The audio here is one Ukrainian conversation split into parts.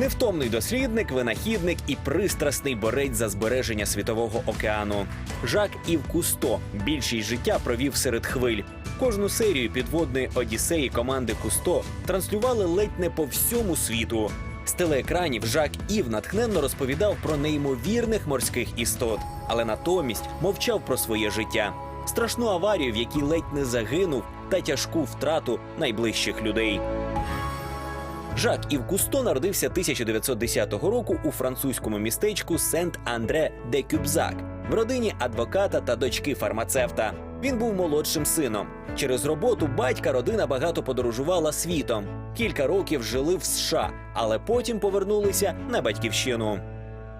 Невтомний дослідник, винахідник і пристрасний борець за збереження світового океану. Жак Ів Кусто більшість життя провів серед хвиль. Кожну серію підводної одіссеї команди Кусто транслювали ледь не по всьому світу. З телеекранів Жак Ів натхненно розповідав про неймовірних морських істот, але натомість мовчав про своє життя. Страшну аварію, в якій ледь не загинув, та тяжку втрату найближчих людей. Жак Ів Кусто народився 1910 року у французькому містечку Сент-Андре де Кюбзак в родині адвоката та дочки фармацевта. Він був молодшим сином. Через роботу батька родина багато подорожувала світом. Кілька років жили в США, але потім повернулися на батьківщину.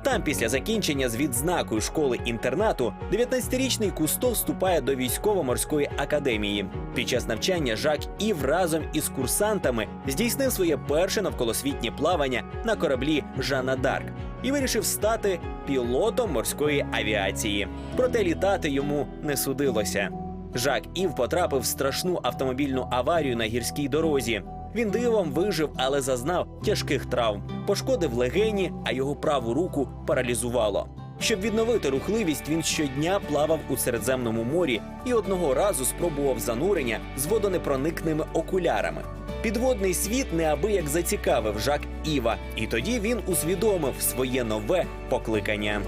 Там, після закінчення з відзнакою школи-інтернату, 19-річний Кусто вступає до військово-морської академії. Під час навчання Жак Ів разом із курсантами здійснив своє перше навколосвітнє плавання на кораблі Жанна Дарк і вирішив стати пілотом морської авіації. Проте літати йому не судилося. Жак Ів потрапив в страшну автомобільну аварію на гірській дорозі. Він дивом вижив, але зазнав тяжких травм, пошкодив легені, а його праву руку паралізувало. Щоб відновити рухливість, він щодня плавав у Середземному морі і одного разу спробував занурення з водонепроникними окулярами. Підводний світ неабияк зацікавив Жак Іва, і тоді він усвідомив своє нове покликання.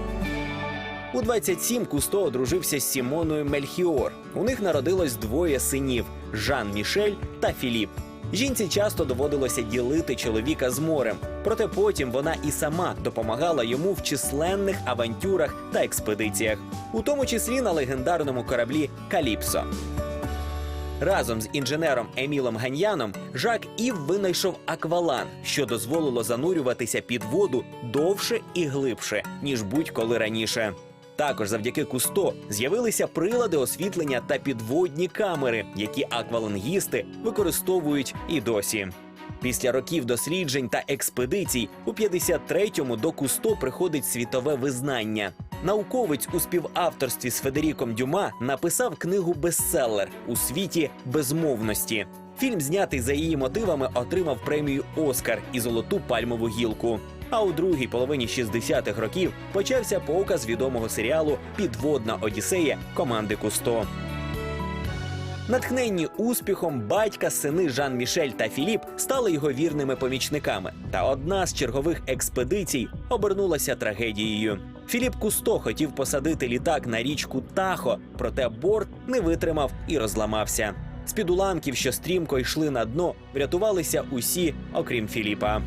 У 27 Кусто одружився з Сімоною Мельхіор. У них народилось двоє синів Жан Мішель та Філіп. Жінці часто доводилося ділити чоловіка з морем, проте потім вона і сама допомагала йому в численних авантюрах та експедиціях, у тому числі на легендарному кораблі Каліпсо. Разом з інженером Емілом Ганьяном Жак Ів винайшов аквалан, що дозволило занурюватися під воду довше і глибше, ніж будь-коли раніше. Також завдяки Кусто з'явилися прилади освітлення та підводні камери, які аквалангісти використовують і досі. Після років досліджень та експедицій у 53-му до Кусто приходить світове визнання. Науковець у співавторстві з Федеріком Дюма написав книгу бестселер у світі безмовності. Фільм, знятий за її мотивами, отримав премію Оскар і золоту пальмову гілку. А у другій половині 60-х років почався показ відомого серіалу Підводна Одіссея команди Кусто. Натхненні успіхом батька, сини Жан Мішель та Філіп стали його вірними помічниками. Та одна з чергових експедицій обернулася трагедією. Філіп Кусто хотів посадити літак на річку Тахо, проте борт не витримав і розламався. З під уламків, що стрімко йшли на дно, врятувалися усі, окрім Філіпа.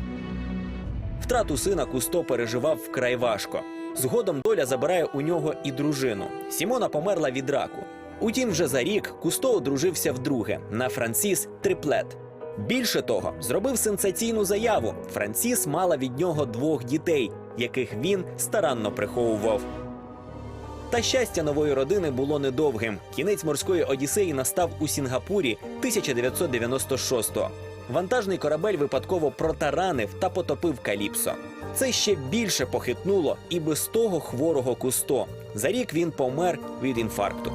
Втрату сина Кусто переживав вкрай важко. Згодом доля забирає у нього і дружину. Сімона померла від раку. Утім, вже за рік Кусто одружився вдруге на Франсіс Триплет. Більше того, зробив сенсаційну заяву. Франсіс мала від нього двох дітей, яких він старанно приховував. Та щастя нової родини було недовгим. Кінець морської одіссеї настав у Сінгапурі 1996-го. Вантажний корабель випадково протаранив та потопив Каліпсо. Це ще більше похитнуло і без того хворого кусто. За рік він помер від інфаркту.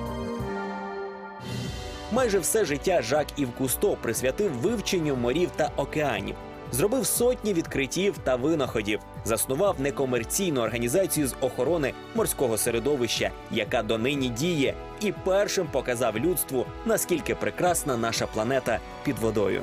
Майже все життя Жак Ів Кусто присвятив вивченню морів та океанів. Зробив сотні відкриттів та винаходів, заснував некомерційну організацію з охорони морського середовища, яка донині діє, і першим показав людству, наскільки прекрасна наша планета під водою.